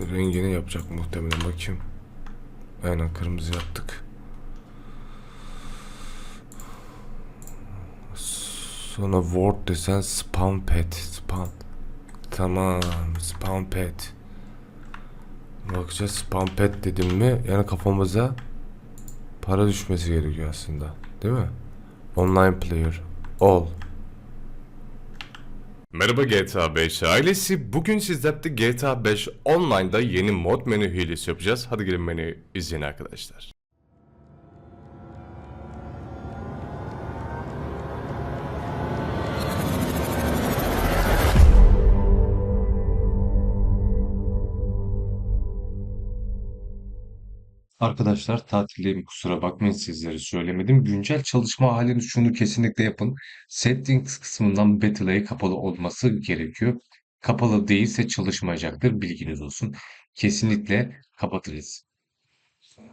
rengini yapacak muhtemelen bakayım. Aynen kırmızı yaptık. Sonra word desen spam pet. Spam. Tamam. Spam pet. Bakacağız spam pet dedim mi yani kafamıza para düşmesi gerekiyor aslında. Değil mi? Online player. All. Merhaba GTA 5 ailesi. Bugün sizlerle GTA 5 Online'da yeni mod menü hilesi yapacağız. Hadi gelin menüyü izleyin arkadaşlar. Arkadaşlar tatildeyim kusura bakmayın sizlere söylemedim. Güncel çalışma halini şunu kesinlikle yapın. Settings kısmından Bettla'yı kapalı olması gerekiyor. Kapalı değilse çalışmayacaktır bilginiz olsun. Kesinlikle kapatırız.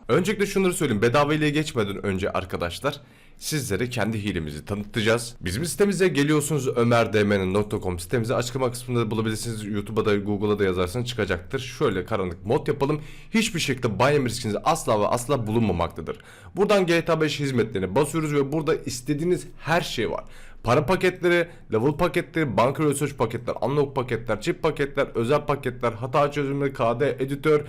Öncelikle şunları söyleyeyim. Bedava ile geçmeden önce arkadaşlar sizlere kendi hilemizi tanıtacağız. Bizim sitemize geliyorsunuz ömerdmn.com sitemizi açıklama kısmında bulabilirsiniz. YouTube'a da Google'a da yazarsanız çıkacaktır. Şöyle karanlık mod yapalım. Hiçbir şekilde bayram riskiniz asla ve asla bulunmamaktadır. Buradan GTA 5 hizmetlerine basıyoruz ve burada istediğiniz her şey var. Para paketleri, level paketleri, banka research paketler, unlock paketler, chip paketler, özel paketler, hata çözümleri, KD, editör,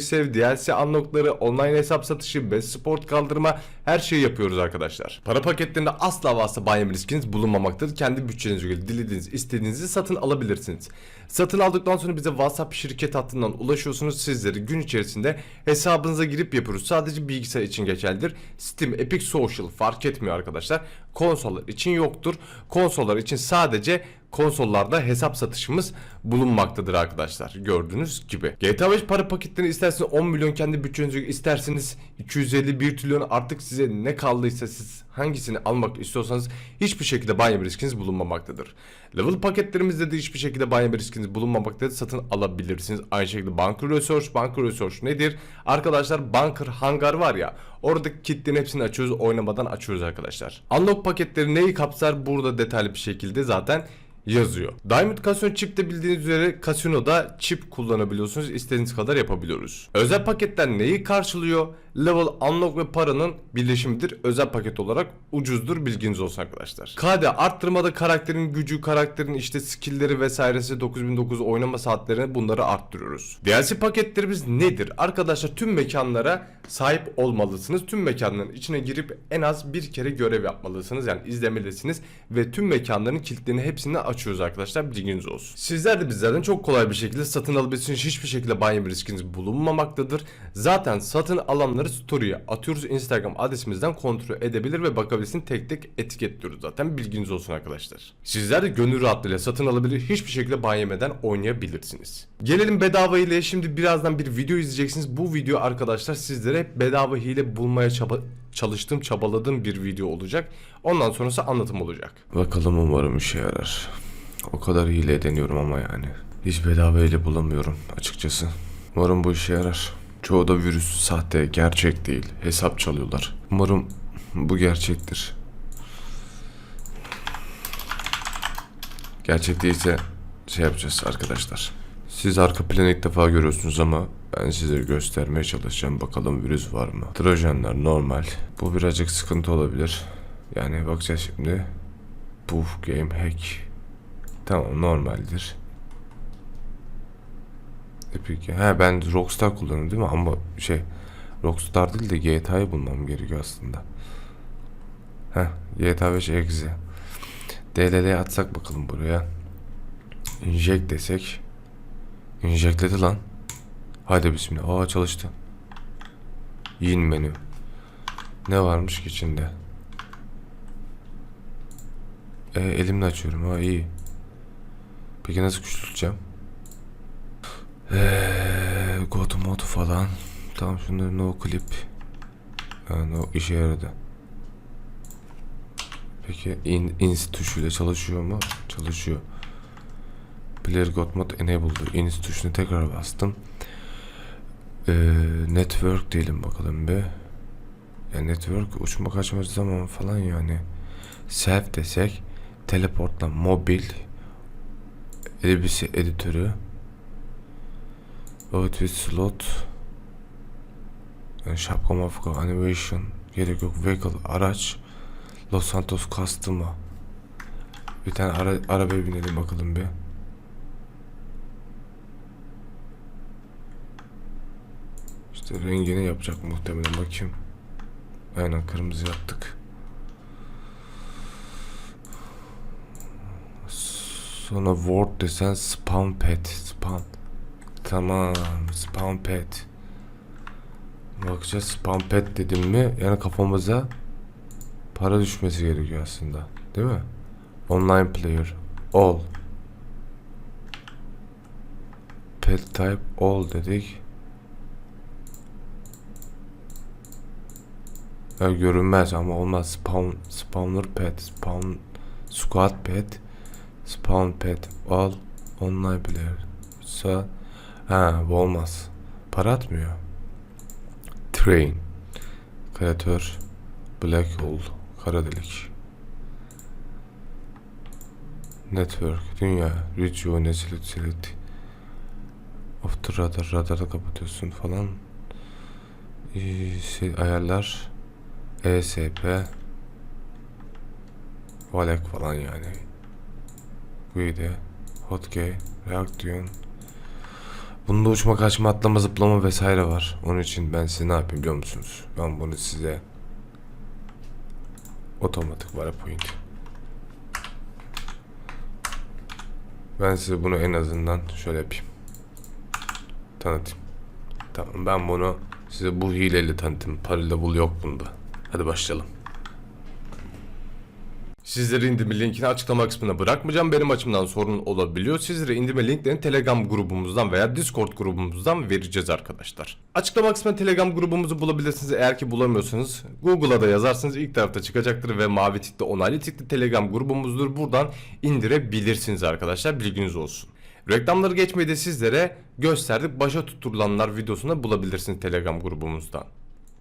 sev, DLC unlockları, online hesap satışı, best sport kaldırma her şeyi yapıyoruz arkadaşlar. Para paketlerinde asla ve asla riskiniz bulunmamaktadır. Kendi bütçenize göre dilediğiniz, istediğinizi satın alabilirsiniz. Satın aldıktan sonra bize WhatsApp şirket hattından ulaşıyorsunuz. Sizleri gün içerisinde hesabınıza girip yapıyoruz. Sadece bilgisayar için geçerlidir. Steam, Epic Social fark etmiyor arkadaşlar. Konsollar için yoktur. Konsollar için sadece konsollarda hesap satışımız bulunmaktadır arkadaşlar. Gördüğünüz gibi. GTA 5 para paketlerini isterseniz 10 milyon kendi bütçenize isterseniz 250 1 trilyon artık size ne kaldıysa siz hangisini almak istiyorsanız hiçbir şekilde banyo riskiniz bulunmamaktadır. Level paketlerimizde de hiçbir şekilde banyo riskiniz bulunmamaktadır. Satın alabilirsiniz. Aynı şekilde Bunker Research. Bunker Research nedir? Arkadaşlar Bunker Hangar var ya oradaki kitlerin hepsini açıyoruz. Oynamadan açıyoruz arkadaşlar. Unlock paketleri neyi kapsar? Burada detaylı bir şekilde zaten yazıyor. Diamond Casino Chip'te bildiğiniz üzere kasinoda chip kullanabiliyorsunuz. İstediğiniz kadar yapabiliyoruz. Özel paketler neyi karşılıyor? Level, Unlock ve paranın birleşimidir. Özel paket olarak ucuzdur bilginiz olsun arkadaşlar. KD arttırmada karakterin gücü, karakterin işte skillleri vesairesi 9009 oynama saatlerini bunları arttırıyoruz. DLC paketlerimiz nedir? Arkadaşlar tüm mekanlara sahip olmalısınız. Tüm mekanların içine girip en az bir kere görev yapmalısınız. Yani izlemelisiniz ve tüm mekanların kilitlerini hepsini açıyoruz arkadaşlar. Bilginiz olsun. Sizler de bizlerden çok kolay bir şekilde satın alabilirsiniz. Hiçbir şekilde banyo riskiniz bulunmamaktadır. Zaten satın alanları story'e atıyoruz. Instagram adresimizden kontrol edebilir ve bakabilirsin. Tek tek etiketliyoruz zaten. Bilginiz olsun arkadaşlar. Sizler de gönül rahatlığıyla satın alabilir. Hiçbir şekilde banyo yemeden oynayabilirsiniz. Gelelim bedava ile. Şimdi birazdan bir video izleyeceksiniz. Bu video arkadaşlar sizlere bedava hile bulmaya çaba çalıştığım, çabaladığım bir video olacak. Ondan sonrası anlatım olacak. Bakalım umarım işe yarar. O kadar hile deniyorum ama yani. Hiç bedava hile bulamıyorum açıkçası. Umarım bu işe yarar. Çoğu da virüs sahte, gerçek değil. Hesap çalıyorlar. Umarım bu gerçektir. Gerçek değilse şey yapacağız arkadaşlar. Siz arka planı ilk defa görüyorsunuz ama ben size göstermeye çalışacağım. Bakalım virüs var mı? Trojanlar normal. Bu birazcık sıkıntı olabilir. Yani bakacağız şimdi. Bu game hack. Tamam normaldir. Epic. He ben Rockstar kullanıyorum değil mi? Ama şey Rockstar değil de GTA'yı bulmam gerekiyor aslında. Heh GTA 5 exe. DLL'ye atsak bakalım buraya. Inject desek. Injectledi lan. Hadi bismillah. Aa çalıştı. Yin menü. Ne varmış ki içinde? E, elimle açıyorum. Ha iyi. Peki nasıl küçülteceğim? Eee go to mod falan. Tamam şunları no clip. Yani o işe yaradı. Peki in, ins tuşuyla çalışıyor mu? Çalışıyor. Player got mod enabled. Ins tuşuna tekrar bastım. Ee, network diyelim bakalım be. Ya network uçma kaçma zaman falan yani. Self desek teleportla mobil elbise editörü Outfit slot. Yani şapka mafka animation. Gerek yok. Vehicle araç. Los Santos Customer. Bir tane ara, arabaya binelim bakalım bir. İşte rengini yapacak muhtemelen bakayım. Aynen kırmızı yaptık. Sonra word desen spawn pet. Spawn. Tamam. Spawn pet. Bakacağız spawn pet dedim mi yani kafamıza para düşmesi gerekiyor aslında. Değil mi? Online player. All. Pet type all dedik. Ya görünmez ama olmaz. Spawn, spawner pet, spawn, squad pet, spawn pet, all, online player. Sa, ha bu olmaz. Para atmıyor. Train, kreatör, black hole, kara delik. Network, dünya, region, select, select. Of the radar, radarı kapatıyorsun falan. Şey, ayarlar. ESP Valek falan yani Guide Hotkey Reaction Bunda uçma kaçma atlama zıplama vesaire var. Onun için ben size ne yapayım biliyor musunuz? Ben bunu size Otomatik waypoint Ben size bunu en azından şöyle yapayım. Tanıtayım. Tamam ben bunu size bu hileyle tanıtayım. Parallel yok bunda. Hadi başlayalım. Sizlere indirme linkini açıklama kısmına bırakmayacağım. Benim açımdan sorun olabiliyor. Sizlere indirme linklerini Telegram grubumuzdan veya Discord grubumuzdan vereceğiz arkadaşlar. Açıklama kısmına Telegram grubumuzu bulabilirsiniz. Eğer ki bulamıyorsanız Google'a da yazarsınız ilk tarafta çıkacaktır ve mavi tikli onaylı tikli Telegram grubumuzdur. Buradan indirebilirsiniz arkadaşlar. Bilginiz olsun. Reklamları geçmeyi de sizlere gösterdik. Başa tutulanlar videosunu bulabilirsiniz Telegram grubumuzdan.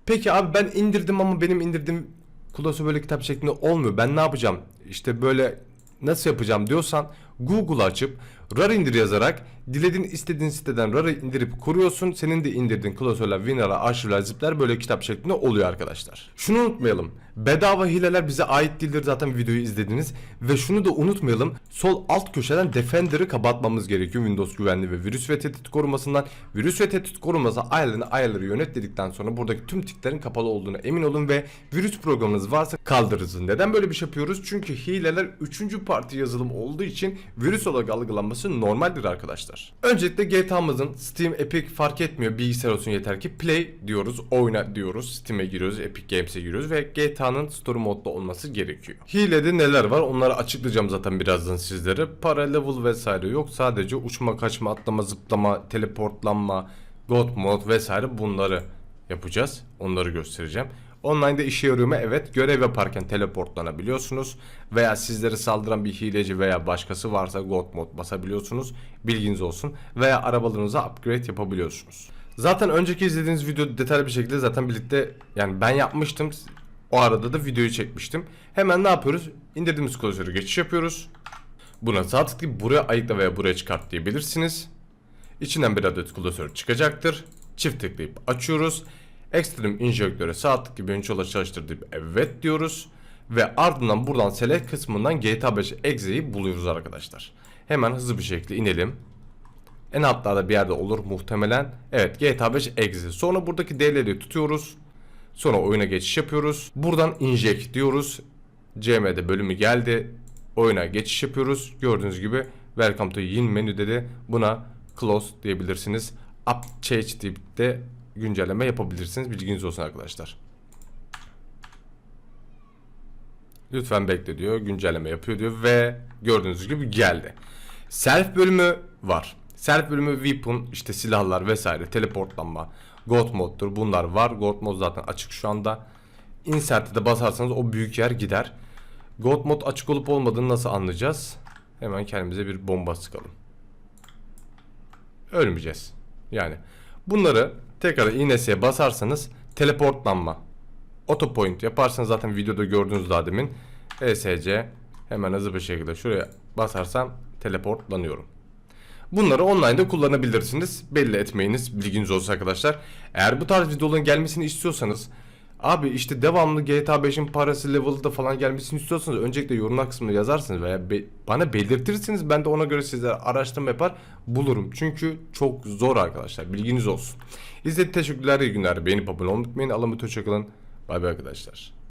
Peki abi ben indirdim ama benim indirdiğim Kulosu böyle kitap şeklinde olmuyor. Ben ne yapacağım? İşte böyle nasıl yapacağım diyorsan Google açıp RAR indir yazarak dilediğin istediğin siteden RAR'ı indirip kuruyorsun. Senin de indirdiğin klasörler, winrar'lar, arşivler, zipler böyle kitap şeklinde oluyor arkadaşlar. Şunu unutmayalım. Bedava hileler bize ait değildir zaten videoyu izlediniz. Ve şunu da unutmayalım. Sol alt köşeden Defender'ı kapatmamız gerekiyor. Windows güvenliği ve virüs ve tehdit korumasından. Virüs ve tehdit koruması ayarlarını ayarları yönet dedikten sonra buradaki tüm tiklerin kapalı olduğuna emin olun ve virüs programınız varsa kaldırırız. Neden böyle bir şey yapıyoruz? Çünkü hileler 3. parti yazılım olduğu için virüs olarak algılanması normaldir arkadaşlar. Öncelikle GTA'mızın Steam, Epic fark etmiyor. Bilgisayar olsun yeter ki play diyoruz, oyna diyoruz. Steam'e giriyoruz, Epic Games'e giriyoruz ve GTA'nın story modda olması gerekiyor. Hilede neler var? Onları açıklayacağım zaten birazdan sizlere. Para level vesaire yok. Sadece uçma, kaçma, atlama, zıplama, teleportlanma, God mod vesaire bunları yapacağız. Onları göstereceğim. Online'da işe yarıyor mu? Evet. Görev yaparken teleportlanabiliyorsunuz. Veya sizleri saldıran bir hileci veya başkası varsa God mod basabiliyorsunuz. Bilginiz olsun. Veya arabalarınıza upgrade yapabiliyorsunuz. Zaten önceki izlediğiniz video detaylı bir şekilde zaten birlikte yani ben yapmıştım. O arada da videoyu çekmiştim. Hemen ne yapıyoruz? İndirdiğimiz klasörü geçiş yapıyoruz. Buna sağ tıklayıp buraya ayıkla veya buraya çıkart diyebilirsiniz. İçinden bir adet klasör çıkacaktır. Çift tıklayıp açıyoruz. Extreme injektöre sağ tık gibi ön yola çalıştır deyip evet diyoruz. Ve ardından buradan select kısmından GTA 5 exe'yi buluyoruz arkadaşlar. Hemen hızlı bir şekilde inelim. En altlarda bir yerde olur muhtemelen. Evet GTA 5 exe. Sonra buradaki D'leri tutuyoruz. Sonra oyuna geçiş yapıyoruz. Buradan inject diyoruz. CM'de bölümü geldi. Oyuna geçiş yapıyoruz. Gördüğünüz gibi Welcome to Yin menüde de buna close diyebilirsiniz. Up change deyip de güncelleme yapabilirsiniz. Bilginiz olsun arkadaşlar. Lütfen bekle diyor. Güncelleme yapıyor diyor ve gördüğünüz gibi geldi. Self bölümü var. Self bölümü weapon işte silahlar vesaire teleportlanma God moddur bunlar var. God mod zaten açık şu anda. Insert'e de basarsanız o büyük yer gider. God mod açık olup olmadığını nasıl anlayacağız? Hemen kendimize bir bomba sıkalım. Ölmeyeceğiz. Yani bunları tekrar iğnesiye basarsanız teleportlanma. Auto point yaparsanız zaten videoda gördüğünüz daha demin. ESC hemen hızlı bir şekilde şuraya basarsam teleportlanıyorum. Bunları online'da kullanabilirsiniz. Belli etmeyiniz. Bilginiz olsun arkadaşlar. Eğer bu tarz videoların gelmesini istiyorsanız Abi işte devamlı GTA 5'in parası level'da falan gelmesini istiyorsanız öncelikle yorumlar kısmına yazarsınız veya be- bana belirtirsiniz. Ben de ona göre sizlere araştırma yapar bulurum. Çünkü çok zor arkadaşlar. Bilginiz olsun. İzlediğiniz teşekkürler. iyi günler. Beğenip abone olmayı unutmayın. Allah'a emanet. Bay bay arkadaşlar.